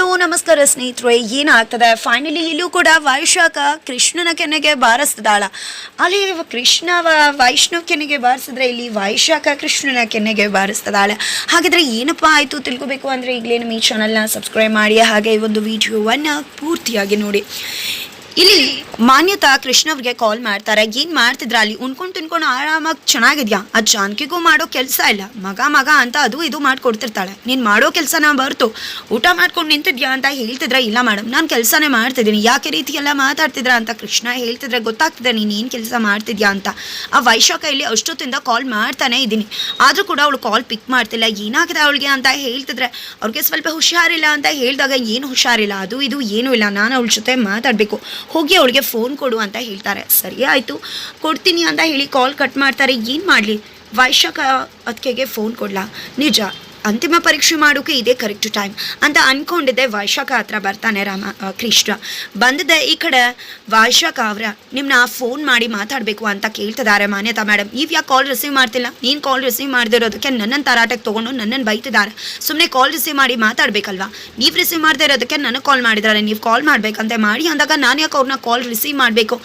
Hello, ನಮಸ್ಕಾರ ಸ್ನೇಹಿತರೆ. ಏನಾಗ್ತದೆ? ಫೈನಲಿ ಇಲ್ಲೂ ಕೂಡ ವೈಶಾಖ ಕೃಷ್ಣನ ಕೆನೆಗೆ ಬಾರಿಸ್ತದಾಳ ಅಲ್ಲಿ ಕೃಷ್ಣ ವೈಷ್ಣವ್ ಕೆನೆಗೆ ಬಾರಿಸಿದ್ರೆ ಇಲ್ಲಿ ವೈಶಾಖ ಕೃಷ್ಣನ ಕೆನೆಗೆ ಬಾರಿಸ್ತದಾಳೆ ಹಾಗಿದ್ರೆ ಏನಪ್ಪ ಆಯಿತು ತಿಳ್ಕೊಬೇಕು ಅಂದರೆ ಈಗಲೇ ನಮ್ಮ ಈ ಚಾನಲ್ನ ಸಬ್ಸ್ಕ್ರೈಬ್ ಮಾಡಿ. ಹಾಗೆ ಈ ಒಂದು ವಿಡಿಯೋವನ್ನು ಪೂರ್ತಿಯಾಗಿ ನೋಡಿ. ಇಲ್ಲಿ ಮಾನ್ಯತಾ ಕೃಷ್ಣ ಅವ್ರಿಗೆ ಕಾಲ್ ಮಾಡ್ತಾರೆ. ಏನ್ ಮಾಡ್ತಿದ್ರ ಅಲ್ಲಿ? ಉಣ್ಕೊಂಡು ತಿನ್ಕೊಂಡು ಆರಾಮಾಗಿ ಚೆನ್ನಾಗಿದ್ಯಾ? ಆ ಜಾನಕಿಗೂ ಮಾಡೋ ಕೆಲಸ ಇಲ್ಲ. ಮಗ ಮಗ ಅಂತ ಅದು ಇದು ಮಾಡ್ಕೊಡ್ತಿರ್ತಾಳೆ. ನೀನ್ ಮಾಡೋ ಕೆಲಸನ ಬರ್ತು ಊಟ ಮಾಡ್ಕೊಂಡು ನಿಂತಿದ್ಯಾ ಅಂತ ಹೇಳ್ತಿದ್ರ? ಇಲ್ಲ ಮೇಡಮ್ ನಾನು ಕೆಲಸನೇ ಮಾಡ್ತಿದ್ದೀನಿ. ಯಾಕೆ ರೀತಿ ಎಲ್ಲ ಮಾತಾಡ್ತಿದ್ರ ಅಂತ ಕೃಷ್ಣ ಹೇಳ್ತಿದ್ರೆ ಗೊತ್ತಾಗ್ತಿದೆ ನೀನ್ ಏನ್ ಕೆಲಸ ಮಾಡ್ತಿದ್ಯಾ ಅಂತ. ಆ ವೈಶಾಖ ಇಲ್ಲಿ ಅಷ್ಟೊತ್ತಿಂದ ಕಾಲ್ ಮಾಡ್ತಾನೆ ಇದ್ದೀನಿ. ಆದ್ರೂ ಕೂಡ ಅವಳು ಕಾಲ್ ಪಿಕ್ ಮಾಡ್ತಿಲ್ಲ. ಏನಾಗಿದೆ ಅವಳಿಗೆ ಅಂತ ಹೇಳ್ತಿದ್ರೆ, ಅವ್ರಿಗೆ ಸ್ವಲ್ಪ ಹುಷಾರಿಲ್ಲ ಅಂತ ಹೇಳಿದಾಗ ಏನು ಹುಷಾರಿಲ್ಲ? ಅದು ಇದು ಏನೂ ಇಲ್ಲ. ನಾನು ಅವಳ ಜೊತೆ ಮಾತಾಡಬೇಕು. ಹೋಗಿ ಅವಳಿಗೆ ಫೋನ್ ಕೊಡು ಅಂತ ಹೇಳ್ತಾರೆ. ಸರಿ ಆಯಿತು. ಕೊಡ್ತೀನಿ ಅಂತ ಹೇಳಿ ಕಾಲ್ ಕಟ್ ಮಾಡ್ತಾರೆ. ಏನು ಮಾಡಲಿ? ವೈಶಾಖ ಅದಕ್ಕೆಗೆ ಫೋನ್ ಕೊಡಲ? ನಿಜ. ಅಂತಿಮ ಪರೀಕ್ಷೆ ಮಾಡೋಕೆ ಇದೇ ಕರೆಕ್ಟ್ ಟೈಮ್ ಅಂತ ಅನ್ಕೊಂಡಿದ್ದೆ. ವೈಶಾಖ ಹತ್ರ ಬರ್ತಾನೆ ರಾಮ ಕೃಷ್ಣ. ಬಂದಿದ್ದೆ ಈ ಕಡೆ. ವೈಶಾಖ ಅವರ ನಿಮ್ಮನ್ನ ಫೋನ್ ಮಾಡಿ ಮಾತಾಡಬೇಕು ಅಂತ ಕೇಳ್ತಿದ್ದಾರೆ ಮಾನ್ಯತಾ ಮೇಡಮ್ ನೀವು ಯಾಕೆ ಕಾಲ್ ರಿಸೀವ್ ಮಾಡ್ತಿಲ್ಲ? ನೀನು ಕಾಲ್ ರಿಸೀವ್ ಮಾಡದಿರೋದಕ್ಕೆ ನನ್ನನ್ನು ತರಾಟಕ್ಕೆ ತೊಗೊಂಡು ನನ್ನನ್ನು ಬೈತಿದ್ದಾರೆ. ಸುಮ್ಮನೆ ಕಾಲ್ ರಿಸೀವ್ ಮಾಡಿ ಮಾತಾಡಬೇಕಲ್ವಾ? ನೀವು ರಿಸೀವ್ ಮಾಡದೇ ಇರೋದಕ್ಕೆ ನನಗೆ ಕಾಲ್ ಮಾಡಿದ್ದಾರೆ. ನೀವು ಕಾಲ್ ಮಾಡಬೇಕಂತೆ ಮಾಡಿ ಅಂದಾಗ ನಾನು ಯಾಕೆ ಅವ್ರನ್ನ ಕಾಲ್ ರಿಸೀವ್ ಮಾಡಬೇಕು?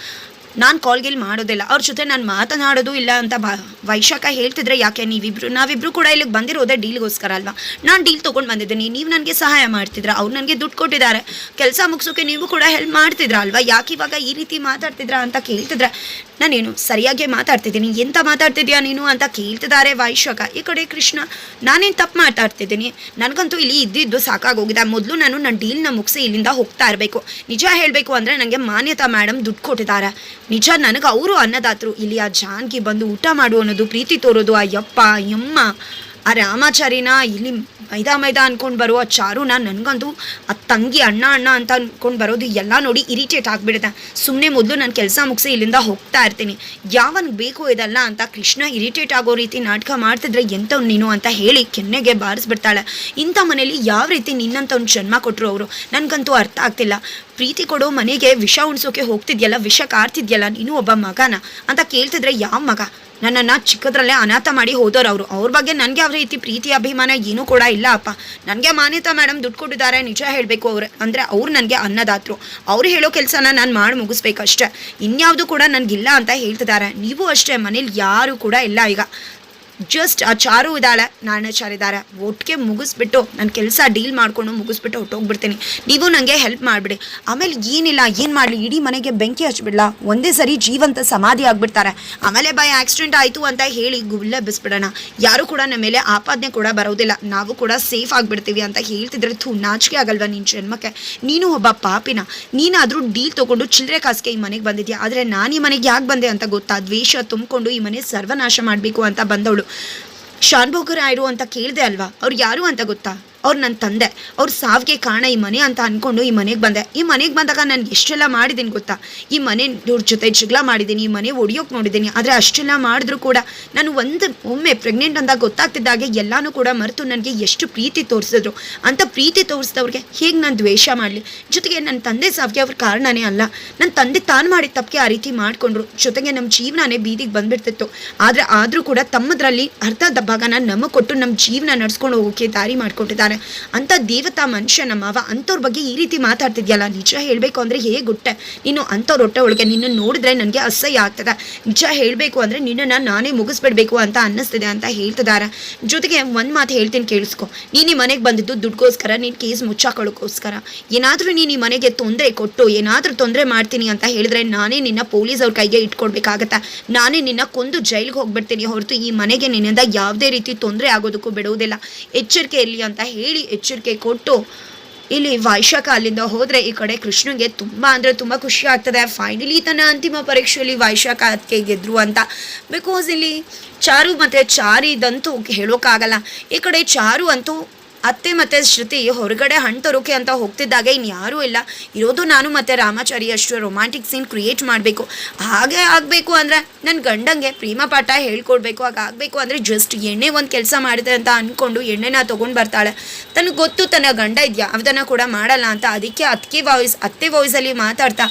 ನಾನು ಕಾಲ್ಗಿಲ್ ಮಾಡೋದಿಲ್ಲ. ಅವ್ರ ಜೊತೆ ನಾನು ಮಾತನಾಡೋದು ಇಲ್ಲ ಅಂತ ಬಾ, ವೈಶಾಖ ಹೇಳ್ತಿದ್ರೆ ಯಾಕೆ ನೀವಿಬ್ರು, ನಾವಿಬ್ರು ಕೂಡ ಇಲ್ಲಿಗೆ ಬಂದಿರೋದೇ ಡೀಲ್ಗೋಸ್ಕರ ಅಲ್ವಾ? ನಾನು ಡೀಲ್ ತೊಗೊಂಡು ಬಂದಿದ್ದೀನಿ. ನೀವು ನನಗೆ ಸಹಾಯ ಮಾಡ್ತಿದ್ರ. ಅವ್ರು ನನಗೆ ದುಡ್ಡು ಕೊಟ್ಟಿದ್ದಾರೆ. ಕೆಲಸ ಮುಗಿಸೋಕೆ ನೀವು ಕೂಡ ಹೆಲ್ಪ್ ಮಾಡ್ತಿದ್ರ ಅಲ್ವಾ? ಯಾಕೆ ಇವಾಗ ಈ ರೀತಿ ಮಾತಾಡ್ತಿದ್ರ ಅಂತ ಕೇಳ್ತಿದ್ರೆ ನಾನೇನು ಸರಿಯಾಗಿ ಮಾತಾಡ್ತಿದ್ದೀನಿ. ಎಂತ ಮಾತಾಡ್ತಿದ್ಯಾ ನೀನು ಅಂತ ಕೇಳ್ತಿದ್ದಾರೆ ವೈಶಾಖ. ಈ ಕಡೆ ಕೃಷ್ಣ, ನಾನೇನು ತಪ್ಪು ಮಾತಾಡ್ತಿದ್ದೀನಿ ನನಗಂತೂ ಇಲ್ಲಿ ಇದ್ದಿದ್ದು ಸಾಕಾಗೋಗಿದೆ. ಮೊದಲು ನಾನು ನನ್ನ ಡೀಲ್ನ ಮುಗಿಸಿ ಇಲ್ಲಿಂದ ಹೋಗ್ತಾ ಇರಬೇಕು. ನಿಜ ಹೇಳಬೇಕು ಅಂದರೆ ನನಗೆ ಮಾನ್ಯತಾ ಮೇಡಮ್ ದುಡ್ಡು ಕೊಟ್ಟಿದ್ದಾರೆ. ನಿಜ, ನನಗೆ ಅವರು ಅನ್ನದಾತರು. ಇಲ್ಲಿ ಆ ಜಾನ್ಕಿ ಬಂದು ಊಟ ಮಾಡು ಅನ್ನೋದು, ಪ್ರೀತಿ ತೋರೋದು ಆ ಯಪ್ಪ ಯಮ್ಮ ಆ ರಾಮಾಚಾರಿನ ಇಲ್ಲಿ ಮೈದಾ ಮೈದಾ ಅನ್ಕೊಂಡು ಬರುವ ಚಾರುನ ನನಗಂತೂ ಆ ತಂಗಿ ಅಣ್ಣ ಅಣ್ಣ ಅಂತ ಅಂದ್ಕೊಂಡು ಬರೋದು ಎಲ್ಲ ನೋಡಿ ಇರಿಟೇಟ್ ಆಗಿಬಿಡುತ್ತೆ. ಸುಮ್ಮನೆ ಮೊದಲು ನಾನು ಕೆಲಸ ಮುಗಿಸಿ ಇಲ್ಲಿಂದ ಹೋಗ್ತಾ ಇರ್ತೀನಿ. ಯಾವನಿಗೆ ಬೇಕು ಇದಲ್ಲ ಅಂತ ಕೃಷ್ಣ ಇರಿಟೇಟ್ ಆಗೋ ರೀತಿ ನಾಟಕ ಮಾಡ್ತಿದ್ರೆ ಎಂಥವ್ನು ನೀನು ಅಂತ ಹೇಳಿ ಕೆನ್ನೆಗೆ ಬಾರಿಸ್ಬಿಡ್ತಾಳೆ. ಇಂಥ ಮನೇಲಿ ಯಾವ ರೀತಿ ನಿನ್ನಂಥವ್ನು ಜನ್ಮ ಕೊಟ್ಟರು ಅವರು? ನನಗಂತೂ ಅರ್ಥ ಆಗ್ತಿಲ್ಲ. ಪ್ರೀತಿ ಕೊಡೋ ಮನೆಗೆ ವಿಷ ಉಣ್ಸೋಕೆ ಹೋಗ್ತಿದ್ಯಲ್ಲ, ವಿಷ ಕಾರ್ತಿದ್ಯಲ್ಲ, ನೀನು ಒಬ್ಬ ಮಗನ? ಅಂತ ಕೇಳ್ತಿದ್ರೆ ಯಾವ ಮಗ? ನನ್ನನ್ನು ಚಿಕ್ಕದ್ರಲ್ಲೇ ಅನಾಥ ಮಾಡಿ ಹೋದವ್ರು ಅವರು ಅವ್ರ ಬಗ್ಗೆ ನನಗೆ ಅವ್ರ ರೀತಿ ಪ್ರೀತಿ, ಅಭಿಮಾನ ಏನೂ ಕೂಡ ಇಲ್ಲ ಅಪ್ಪ ನನಗೆ ಮಾನ್ಯತಾ ಮೇಡಮ್ ದುಡ್ಡು ಕೊಟ್ಟಿದ್ದಾರೆ, ನಿಜ ಹೇಳಬೇಕು ಅವ್ರು ಅಂದರೆ ಅವ್ರು ನನಗೆ ಅನ್ನದಾತರು. ಅವ್ರು ಹೇಳೋ ಕೆಲಸನ ನಾನು ಮಾಡಿ ಮುಗಿಸ್ಬೇಕಷ್ಟೇ. ಇನ್ಯಾವುದು ಕೂಡ ನನಗಿಲ್ಲ ಅಂತ ಹೇಳ್ತಿದ್ದಾರೆ. ನೀವು ಅಷ್ಟೇ, ಮನೇಲಿ ಯಾರು ಕೂಡ ಇಲ್ಲ ಈಗ. ಜಸ್ಟ್ ಆ ಚಾರು ಇದ್ದಾಳೆ ನಾಣ್ಯಚಾರ ಇದ್ದಾರೆ. ಒಟ್ಟಿಗೆ ಮುಗಿಸ್ಬಿಟ್ಟು ನನ್ನ ಕೆಲಸ ಡೀಲ್ ಮಾಡಿಕೊಂಡು ಮುಗಿಸ್ಬಿಟ್ಟು ಹೊಟ್ಟೋಗ್ಬಿಡ್ತೀನಿ ನೀವು ನನಗೆ ಹೆಲ್ಪ್ ಮಾಡಿಬಿಡಿ. ಆಮೇಲೆ ಏನಿಲ್ಲ, ಏನು ಮಾಡಲಿ? ಇಡೀ ಮನೆಗೆ ಬೆಂಕಿ ಹಚ್ಬಿಡ್ಲಾ. ಒಂದೇ ಸರಿ ಜೀವಂತ ಸಮಾಧಿ ಆಗಿಬಿಡ್ತಾರೆ. ಆಮೇಲೆ ಬೈ ಆಕ್ಸಿಡೆಂಟ್ ಆಯಿತು ಅಂತ ಹೇಳಿ ಗುಲ್ಲೆ ಬಿಸ್ಬಿಡೋಣ. ಯಾರು ಕೂಡ ನಮ್ಮ ಮೇಲೆ ಆಪಾದನೆ ಕೂಡ ಬರೋದಿಲ್ಲ. ನಾವು ಕೂಡ ಸೇಫ್ ಆಗಿಬಿಡ್ತೀವಿ ಅಂತ ಹೇಳ್ತಿದ್ರೆ ಥೂ ನಾಚಿಕೆ ಆಗಲ್ವಾ ನಿನ್ನ ಜನ್ಮಕ್ಕೆ? ನೀನು ಒಬ್ಬ ಪಾಪಿನ. ನೀನಾದರೂ ಡೀಲ್ ತೊಗೊಂಡು ಚಿಲ್ಲರೆ ಕಾಸಿಗೆ ಈ ಮನೆಗೆ ಬಂದಿದ್ಯಾ? ಆದರೆ ನಾನು ಈ ಮನೆಗೆ ಯಾಕೆ ಬಂದೆ ಅಂತ ಗೊತ್ತಾ? ದ್ವೇಷ ತುಂಬಿಕೊಂಡು ಈ ಮನೆ ಸರ್ವನಾಶ ಮಾಡಬೇಕು ಅಂತ ಬಂದವಳು. ಶಾನ್ಭೋಗರಾಯರು ಅಂತ ಕೇಳಿದೆ ಅಲ್ವಾ? ಅವ್ರು ಯಾರು ಅಂತ ಗೊತ್ತಾ? ಅವ್ರು ನನ್ನ ತಂದೆ. ಅವ್ರ ಸಾವಿಗೆ ಕಾರಣ ಈ ಮನೆ ಅಂತ ಅಂದ್ಕೊಂಡು ಈ ಮನೆಗೆ ಬಂದೆ. ಈ ಮನೆಗೆ ಬಂದಾಗ ನಾನು ಎಷ್ಟೆಲ್ಲ ಮಾಡಿದ್ದೀನಿ ಗೊತ್ತಾ? ಈ ಮನೆ ಇವ್ರ ಜೊತೆ ಜಗಳ ಮಾಡಿದ್ದೀನಿ ಈ ಮನೆ ಒಡಿಯೋಕೆ ನೋಡಿದ್ದೀನಿ ಆದರೆ ಅಷ್ಟೆಲ್ಲ ಮಾಡಿದ್ರು ಕೂಡ ನಾನು ಒಂದು ಒಮ್ಮೆ ಪ್ರೆಗ್ನೆಂಟ್ ಅಂತ ಗೊತ್ತಾಗ್ತಿದ್ದಾಗೆ ಎಲ್ಲನೂ ಕೂಡ ಮರೆತು ನನಗೆ ಎಷ್ಟು ಪ್ರೀತಿ ತೋರಿಸಿದ್ರು. ಅಂತ ಪ್ರೀತಿ ತೋರಿಸಿದವ್ರಿಗೆ ಹೇಗೆ ನಾನು ದ್ವೇಷ ಮಾಡಲಿ? ಜೊತೆಗೆ ನನ್ನ ತಂದೆ ಸಾವಿಗೆ ಅವ್ರ ಕಾರಣನೇ ಅಲ್ಲ. ನನ್ನ ತಂದೆ ತಾನು ಮಾಡಿದ ತಪ್ಪಿಗೆ ಆ ರೀತಿ ಮಾಡಿಕೊಂಡ್ರು. ಜೊತೆಗೆ ನಮ್ಮ ಜೀವನನೇ ಬೀದಿಗೆ ಬಂದ್ಬಿಡ್ತಿತ್ತು. ಆದರೆ ಆದರೂ ಕೂಡ ತಮ್ಮದ್ರಲ್ಲಿ ಅರ್ಧ ಭಾಗನ ನಮಗೆ ಕೊಟ್ಟು ನಮ್ಮ ಜೀವನ ನಡ್ಸ್ಕೊಂಡು ಹೋಗೋಕೆ ದಾರಿ ಮಾಡ್ಕೊಟ್ಟಿದ್ದಾರೆ. ಅಂತ ದೇವತಾ ಮನುಷ್ಯ ನಮ್ಮವ ಅಂಥವ್ರ ಬಗ್ಗೆ ಈ ರೀತಿ ಮಾತಾಡ್ತಿದ್ಯಲ್ಲ, ನಿಜ ಹೇಳಬೇಕು ಅಂದರೆ ಹೇಗೆ ಗುಟ್ಟೆ. ನೀನು ಅಂಥವ್ರ ಹೊಟ್ಟೆ ಒಳಗೆ ನಿನ್ನ ನೋಡಿದ್ರೆ ನನಗೆ ಅಸಹ್ಯ ಆಗ್ತದೆ. ನಿಜ ಹೇಳಬೇಕು ಅಂದರೆ ನಿನ್ನನ್ನು ನಾನೇ ಮುಗಿಸ್ಬಿಡ್ಬೇಕು ಅಂತ ಅನ್ನಿಸ್ತಿದೆ ಅಂತ ಹೇಳ್ತಿದಾರ. ಜೊತೆಗೆ ಒಂದು ಮಾತು ಹೇಳ್ತೀನಿ ಕೇಳಿಸ್ಕೊ. ನೀನು ಈ ಮನೆಗೆ ಬಂದಿದ್ದು ದುಡ್ಗೋಸ್ಕರ ನೀನು ಕೇಸ್ ಮುಚ್ಚಾಕೊಳ್ಳೋಕ್ಕೋಸ್ಕರ. ಏನಾದರೂ ನೀನು ಈ ಮನೆಗೆ ತೊಂದರೆ ಕೊಟ್ಟು, ಏನಾದರೂ ತೊಂದರೆ ಮಾಡ್ತೀನಿ ಅಂತ ಹೇಳಿದ್ರೆ ನಾನೇ ನಿನ್ನ ಪೊಲೀಸ್ ಅವ್ರ ಕೈಗೆ ಇಟ್ಕೊಡ್ಬೇಕಾಗತ್ತೆ? ನಾನೇ ನಿನ್ನ ಕೊಂದು ಜೈಲಿಗೆ ಹೋಗ್ಬಿಡ್ತೀನಿ ಹೊರತು ಈ ಮನೆಗೆ ನಿನ್ನಿಂದ ಯಾವುದೇ ರೀತಿ ತೊಂದರೆ ಆಗೋದಕ್ಕೂ ಬಿಡುವುದಿಲ್ಲ ಎಚ್ಚರಿಕೆ ಇರಲಿ ಅಂತ ಹೇಳಿ ಎಚ್ಚರಿಕೆ ಕೊಟ್ಟು ಇಲ್ಲಿ ವೈಶಾಖ ಅಲ್ಲಿಂದ ಹೋದರೆ ಈ ಕಡೆ ಕೃಷ್ಣಗೆ ತುಂಬ ಅಂದರೆ ತುಂಬ ಖುಷಿ ಆಗ್ತದೆ. ಫೈನಲಿ ತನ್ನ ಅಂತಿಮ ಪರೀಕ್ಷೆಯಲ್ಲಿ ವೈಶಾಖ ಅದಕ್ಕೆ ಗೆದ್ರು ಅಂತ. ಬಿಕಾಸ್ ಇಲ್ಲಿ ಚಾರು ಮತ್ತು ಚಾರಿದಂತೂ ಹೇಳೋಕ್ಕಾಗಲ್ಲ. ಈ ಕಡೆ ಚಾರು ಅಂತೂ ಅತ್ತೆ ಮತ್ತೆ ಶ್ರುತಿ ಹೊರಗಡೆ ಹಣ್ಣು ತರೋಕೆ ಅಂತ ಹೋಗ್ತಿದ್ದಾಗ ಇನ್ಯಾರೂ ಯಾರೂ ಇಲ್ಲ. ಇರೋದು ನಾನು ಮತ್ತೆ ರಾಮಾಚಾರಿ ಅಷ್ಟು ರೊಮ್ಯಾಂಟಿಕ್ ಸೀನ್ ಕ್ರಿಯೇಟ್ ಮಾಡಬೇಕು. ಹಾಗೆ ಆಗಬೇಕು ಅಂದರೆ ನನ್ನ ಗಂಡಂಗೆ ಪ್ರೇಮ ಪಾಠ ಹೇಳ್ಕೊಡ್ಬೇಕು. ಹಾಗೆ ಆಗಬೇಕು ಅಂದರೆ ಜಸ್ಟ್ ಎಣ್ಣೆ ಒಂದು ಕೆಲಸ ಮಾಡಿದೆ ಅಂತ ಅಂದ್ಕೊಂಡು ಎಣ್ಣೆನ ತೊಗೊಂಡು ಬರ್ತಾಳೆ. ತನಗೆ ಗೊತ್ತು ತನ್ನ ಗಂಡ ಇದು ಯಾವುದನ್ನು ಕೂಡ ಮಾಡಲ್ಲ ಅಂತ. ಅದಕ್ಕೆ ಅತ್ತಿಗೆ ವಾಯ್ಸ್ ಅತ್ತೆ ವಾಯ್ಸಲ್ಲಿ ಮಾತಾಡ್ತಾ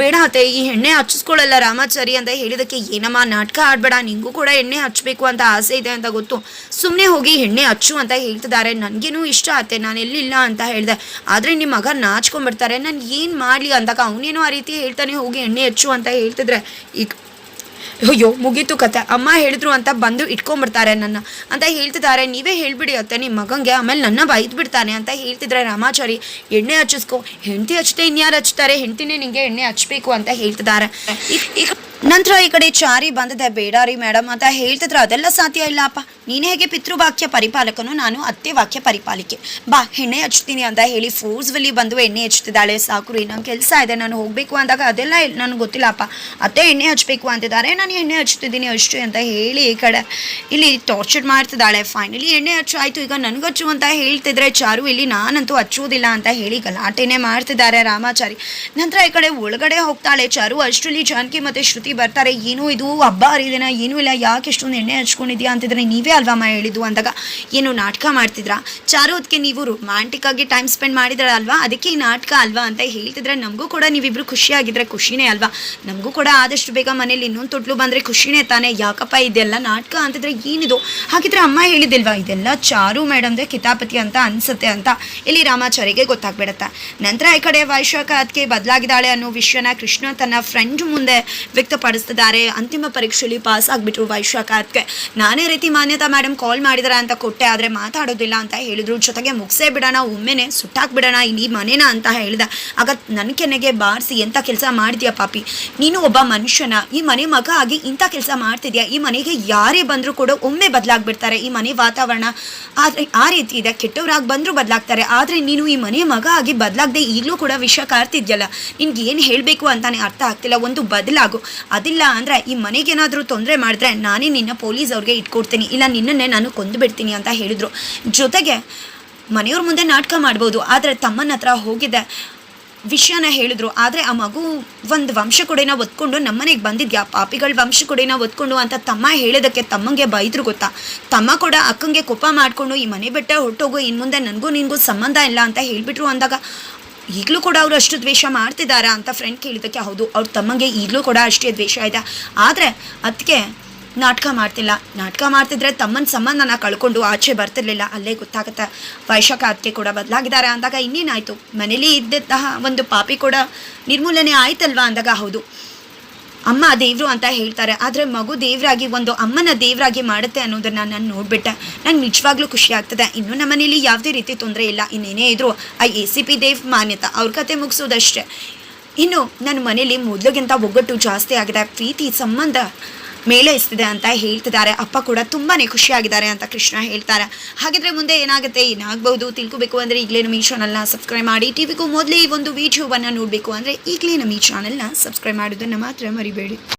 ಬೇಡ ಅತ್ತೆ, ಈ ಎಣ್ಣೆ ಹಚ್ಚಿಸ್ಕೊಳ್ಳಲ್ಲ ರಾಮಾಚಾರಿ ಅಂತ ಹೇಳಿದಕ್ಕೆ ಏನಮ್ಮ, ನಾಟಕ ಆಡಬೇಡ, ನಿಂಗೂ ಕೂಡ ಎಣ್ಣೆ ಹಚ್ಚಬೇಕು ಅಂತ ಆಸೆ ಇದೆ ಅಂತ ಗೊತ್ತು. ಸುಮ್ಮನೆ ಹೋಗಿ ಎಣ್ಣೆ ಹಚ್ಚು ಅಂತ ಹೇಳ್ತಿದ್ದಾರೆ. ನನಗೇನು ಇಷ್ಟ ಆತೆ ನಾನು ಎಲ್ಲಿಲ್ಲ ಅಂತ ಹೇಳಿದೆ. ಆದರೆ ನಿಮ್ಮ ಮಗ ನಾಚ್ಕೊಂಡ್ಬಿಡ್ತಾರೆ. ನಾನು ಏನು ಮಾಡಲಿ ಅಂದಾಗ ಅವನೇನೋ ಆ ರೀತಿ ಹೇಳ್ತಾನೆ ಹೋಗಿ ಎಣ್ಣೆ ಹಚ್ಚು ಅಂತ ಹೇಳ್ತಿದ್ರೆ. ಈಗ ಅಯ್ಯೋ, ಮುಗೀತು ಕತೆ. ಅಮ್ಮ ಹೇಳಿದ್ರು ಅಂತ ಬಂದು ಇಟ್ಕೊಂಡ್ಬಿಡ್ತಾರೆ ನನ್ನ. ಅಂತ ಹೇಳ್ತಿದ್ದಾರೆ. ನೀವೇ ಹೇಳ್ಬಿಡಿ ಅತ್ತೆ ನಿಮ್ಮ ಮಗಂಗೆ ಆಮೇಲೆ ನನ್ನ ಬೈದು ಬಿಡ್ತಾನೆ ಅಂತ ಹೇಳ್ತಿದ್ರೆ ರಾಮಾಚಾರಿ, ಎಣ್ಣೆ ಹಚ್ಚಿಸ್ಕೊ. ಹೆಂಡತಿ ಹಚ್ಚದೆ ಇನ್ಯಾರು ಹಚ್ತಾರೆ? ಹೆಂಡತಿನೇ ನಿಂಗೆ ಎಣ್ಣೆ ಹಚ್ಬೇಕು ಅಂತ ಹೇಳ್ತಿದ್ದಾರೆ. ನಂತರ ಈ ಕಡೆ ಚಾರಿ ಬಂದಿದೆ. ಬೇಡ ರೀ ಮೇಡಮ್ ಅಂತ ಹೇಳ್ತಿದ್ರೆ. ಅದೆಲ್ಲ ಸಾಧ್ಯ ಇಲ್ಲಪ್ಪ ನೀನು ಹೇಗೆ ಪಿತೃವಾಕ್ಯ ಪರಿಪಾಲಕನು ನಾನು ಅತ್ತೆ ವಾಕ್ಯ ಪರಿಪಾಲಿಕೆ. ಬಾ, ಎಣ್ಣೆ ಹಚ್ತೀನಿ ಅಂತ ಹೇಳಿ ಫೋರ್ಸ್ವಲ್ಲಿ ಬಂದು ಎಣ್ಣೆ ಹಚ್ತಿದ್ದಾಳೆ ಸಾಕು ರೀ, ನಂಗೆ ಕೆಲಸ ಇದೆ, ನಾನು ಹೋಗಬೇಕು ಅಂದಾಗ ಅದೆಲ್ಲ ನನಗೆ ಗೊತ್ತಿಲ್ಲಪ್ಪ. ಅತ್ತೆ ಎಣ್ಣೆ ಹಚ್ಚಬೇಕು ಅಂತಿದ್ದಾರೆ, ನಾನು ಎಣ್ಣೆ ಹಚ್ತಿದ್ದೀನಿ ಅಷ್ಟೇ ಅಂತ ಹೇಳಿ ಈ ಕಡೆ ಇಲ್ಲಿ ಟಾರ್ಚರ್ ಮಾಡ್ತಿದ್ದಾಳೆ. ಫೈನಲಿ ಎಣ್ಣೆ ಹಚ್ಚು, ಆಯಿತು, ಈಗ ನನಗೆ ಹಚ್ಚು ಅಂತ ಹೇಳ್ತಿದ್ರೆ ಚಾರು, ಇಲ್ಲಿ ನಾನಂತೂ ಹಚ್ಚುವುದಿಲ್ಲ ಅಂತ ಹೇಳಿ ಗಲಾಟೆನೇ ಮಾಡ್ತಿದ್ದಾರೆ ರಾಮಾಚಾರಿ. ನಂತರ ಈ ಕಡೆ ಒಳಗಡೆ ಹೋಗ್ತಾಳೆ ಚಾರು, ಅಷ್ಟರಲ್ಲಿ ಜಾನಕಿ ಮತ್ತು ಶ್ರುತಿ ಬರ್ತಾರೆ. ಏನು ಇದು ಹಬ್ಬ ಹರಿದಿನ, ಏನೂ ಇಲ್ಲ, ಯಾಕೆ ಇಷ್ಟೊಂದು ಎಣ್ಣೆ ಹಚ್ಕೊಂಡಿದ್ಯಾ ಅಂತಿದ್ರೆ ನೀವೇ ಅಲ್ವಮ್ಮ ಹೇಳಿದ್ದು ಅಂದಾಗ? ಏನು ನಾಟಕ ಮಾಡ್ತಿದ್ರಾ? ಚಾರು ಅದಕ್ಕೆ ನೀವು ರೊಮ್ಯಾಂಟಿಕ್ ಆಗಿ ಟೈಮ್ ಸ್ಪೆಂಡ್ ಮಾಡಿದ್ರ ಅಲ್ವಾ? ಅದಕ್ಕೆ ಈ ನಾಟಕ ಅಲ್ವಾ ಅಂತ ಹೇಳ್ತಿದ್ರೆ ನಮಗೂ ಕೂಡ ನೀವಿಬ್ರು ಖುಷಿಯಾಗಿದ್ರೆ ಖುಷಿನೇ ಅಲ್ವಾ? ನಮಗೂ ಕೂಡ ಆದಷ್ಟು ಬೇಗ ಮನೇಲಿ ಇನ್ನೊಂದು ತೊಟ್ಲು ಬಂದರೆ ಖುಷಿನೇ ತಾನೇ? ಯಾಕಪ್ಪ ಇದೆಲ್ಲ ನಾಟಕ ಅಂತಿದ್ರೆ ಏನಿದು? ಹಾಗಿದ್ರೆ ಅಮ್ಮ ಹೇಳಿದಿಲ್ವಾ ಇದೆಲ್ಲ ಚಾರು ಮೇಡಮ್ದೆ ಕಿತಾಪತಿ ಅಂತ ಅನ್ಸುತ್ತೆ ಅಂತ? ಇಲ್ಲಿ ರಾಮಾಚಾರಿಗೆ ಗೊತ್ತಾಗ್ಬಿಡತ್ತೆ. ನಂತರ ಈ ಕಡೆ ವೈಶಾಖ ಅದಕ್ಕೆ ಬದಲಾಗಿದ್ದಾಳೆ ಅನ್ನೋ ವಿಷಯನ ಕೃಷ್ಣ ತನ್ನ ಫ್ರೆಂಡ್ ಮುಂದೆ ವ್ಯಕ್ತಪಡಿಸ್ತಿದ್ದಾರೆ. ಅಂತಿಮ ಪರೀಕ್ಷೆಯಲ್ಲಿ ಪಾಸ್ ಆಗಿಬಿಟ್ರು ವೈಶಾಖ ಅದಕ್ಕೆ ನಾನೇ ರೀತಿ ಮಾನ್ಯತಾ ಮೇಡಮ್ ಕಾಲ್ ಮಾಡಿದಾರೆ ಅಂತ ಕೊಟ್ಟೆ, ಆದರೆ ಮಾತಾಡೋದಿಲ್ಲ ಅಂತ ಹೇಳಿದ್ರು. ಜೊತೆಗೆ ಮುಗಿಸೇ ಬಿಡೋಣ, ಒಮ್ಮೆನೆ ಸುಟ್ಟಾಕ್ಬಿಡೋಣ ಈ ಮನೇನ ಅಂತ ಹೇಳಿದ. ಆಗ ನನ್ನ ಕೆನೆಗೆ ಬಾರಿಸಿ ಎಂಥ ಕೆಲಸ ಮಾಡ್ತೀಯ ಪಾಪಿ? ನೀನು ಒಬ್ಬ ಮನುಷ್ಯನ. ಈ ಮನೆ ಮಗ ಆಗಿ ಇಂಥ ಕೆಲಸ ಮಾಡ್ತಿದ್ಯಾ? ಈ ಮನೆಗೆ ಯಾರೇ ಬಂದರೂ ಕೂಡ ಒಮ್ಮೆ ಬದಲಾಗ್ಬಿಡ್ತಾರೆ ಈ ಮನೆ ವಾತಾವರಣ. ಆದರೆ ಆ ರೀತಿ ಇದೆ. ಕೆಟ್ಟವರಾಗಿ ಬಂದರೂ ಬದಲಾಗ್ತಾರೆ. ಆದರೆ ನೀನು ಈ ಮನೆ ಮಗ ಆಗಿ ಬದಲಾಗದೆ ಈಗಲೂ ಕೂಡ ವಿಷಯ ಕಾರ್ತಿದ್ಯಲ್ಲ? ನಿನ್ಗೆ ಏನು ಹೇಳಬೇಕು ಅಂತಾನೆ ಅರ್ಥ ಆಗ್ತಿಲ್ಲ. ಒಂದು ಬದಲಾಗು. ಅದಿಲ್ಲ ಅಂದರೆ ಈ ಮನೆಗೇನಾದರೂ ತೊಂದರೆ ಮಾಡಿದ್ರೆ ನಾನೇ ನಿನ್ನ ಪೊಲೀಸ್ ಅವ್ರಿಗೆ ಇಟ್ಕೊಡ್ತೀನಿ. ಇಲ್ಲ ನಿನ್ನನ್ನೇ ನಾನು ಕೊಂದು ಬಿಡ್ತೀನಿ ಅಂತ ಹೇಳಿದರು. ಜೊತೆಗೆ ಮನೆಯವ್ರ ಮುಂದೆ ನಾಟಕ ಮಾಡ್ಬೋದು, ಆದರೆ ತಮ್ಮನ ಹತ್ರ ಹೋಗಿದ್ದೆ ವಿಷಯನ ಹೇಳಿದ್ರು. ಆದರೆ ಆ ಮಗು ಒಂದು ವಂಶ ಕೊಡೆನ ಒತ್ಕೊಂಡು ನಮ್ಮನೆಗೆ ಬಂದಿದ್ಯಾ? ಪಾಪಿಗಳ ವಂಶ ಕೊಡೆನ ಒತ್ಕೊಂಡು ಅಂತ ತಮ್ಮ ಹೇಳೋದಕ್ಕೆ ತಮ್ಮಂಗೆ ಬೈದ್ರು ಗೊತ್ತಾ? ತಮ್ಮ ಕೂಡ ಅಕ್ಕಂಗೆ ಕೋಪ ಮಾಡಿಕೊಂಡು ಈ ಮನೆ ಬೆಟ್ಟ ಹೊರಟೋಗು ಇನ್ನು ಮುಂದೆ ನನಗೂ ನಿನಗೂ ಸಂಬಂಧ ಇಲ್ಲ ಅಂತ ಹೇಳಿಬಿಟ್ರು ಅಂದಾಗ ಈಗಲೂ ಕೂಡ ಅವರು ಅಷ್ಟು ದ್ವೇಷ ಮಾಡ್ತಿದ್ದಾರಾ ಅಂತ ಫ್ರೆಂಡ್ ಕೇಳಿದ್ದಕ್ಕೆ ಹೌದು, ಅವ್ರ ತಮ್ಮಂಗೆ ಈಗಲೂ ಕೂಡ ಅಷ್ಟೇ ದ್ವೇಷ ಇದೆ. ಆದರೆ ಅದಕ್ಕೆ ನಾಟಕ ಮಾಡ್ತಿಲ್ಲ. ನಾಟಕ ಮಾಡ್ತಿದ್ರೆ ತಮ್ಮನ ಸಂಬಂಧನ ಕಳ್ಕೊಂಡು ಆಚೆ ಬರ್ತಿರ್ಲಿಲ್ಲ. ಅಲ್ಲೇ ಗೊತ್ತಾಗುತ್ತೆ. ಅದಕ್ಕೆ ಕೂಡ ಬದಲಾಗಿದ್ದಾರೆ ಅಂದಾಗ ಇನ್ನೇನಾಯಿತು? ಮನೇಲಿ ಇದ್ದಂತಹ ಒಂದು ಪಾಪಿ ಕೂಡ ನಿರ್ಮೂಲನೆ ಆಯ್ತಲ್ವಾ ಅಂದಾಗ ಹೌದು. ಅಮ್ಮ ದೇವರು ಅಂತ ಹೇಳ್ತಾರೆ. ಆದರೆ ಮಗು ದೇವರಾಗಿ, ಒಂದು ಅಮ್ಮನ ದೇವರಾಗಿ ಮಾಡುತ್ತೆ ಅನ್ನೋದನ್ನ ನಾನು ನೋಡ್ಬಿಟ್ಟೆ. ನಂಗೆ ನಿಜವಾಗ್ಲೂ ಖುಷಿ ಆಗ್ತದೆ. ಇನ್ನು ನಮ್ಮ ಮನೇಲಿ ಯಾವುದೇ ರೀತಿ ತೊಂದರೆ ಇಲ್ಲ. ಇನ್ನೇನೇ ಇದ್ರು ಆ A C P Dev Manyata. ಅವ್ರ ಕತೆ ಮುಗಿಸೋದಷ್ಟೇ. ಇನ್ನು ನನ್ನ ಮನೇಲಿ ಮೊದಲಿಗಿಂತ ಒಗ್ಗಟ್ಟು ಜಾಸ್ತಿ ಆಗಿದೆ. ಪ್ರೀತಿ, ಸಂಬಂಧ ಮೇಲೆ ಇಸ್ತಿದೆ ಅಂತ ಹೇಳ್ತಿದ್ದಾರೆ. ಅಪ್ಪ ಕೂಡ ತುಂಬಾ ಖುಷಿಯಾಗಿದ್ದಾರೆ ಅಂತ ಕೃಷ್ಣ ಹೇಳ್ತಾರೆ. ಹಾಗಿದ್ರೆ ಮುಂದೆ ಏನಾಗುತ್ತೆ? ಏನಾಗಬಹುದು? ತಿಳ್ಕೊಬೇಕು ಅಂದರೆ ಈಗಲೇ ನಮ್ಮ ಈ ಚಾನಲ್ನ ಸಬ್ಸ್ಕ್ರೈಬ್ ಮಾಡಿ. ಟಿವಿಗೂ ಮೊದಲೇ ಈ ಒಂದು ವಿಡಿಯೋವನ್ನು ನೋಡಬೇಕು ಅಂದರೆ ಈಗಲೇ ನಮ್ಮ ಈ ಚಾನಲ್ನ ಸಬ್ಸ್ಕ್ರೈಬ್ ಮಾಡೋದನ್ನು ಮಾತ್ರ ಮರಿಬೇಡಿ.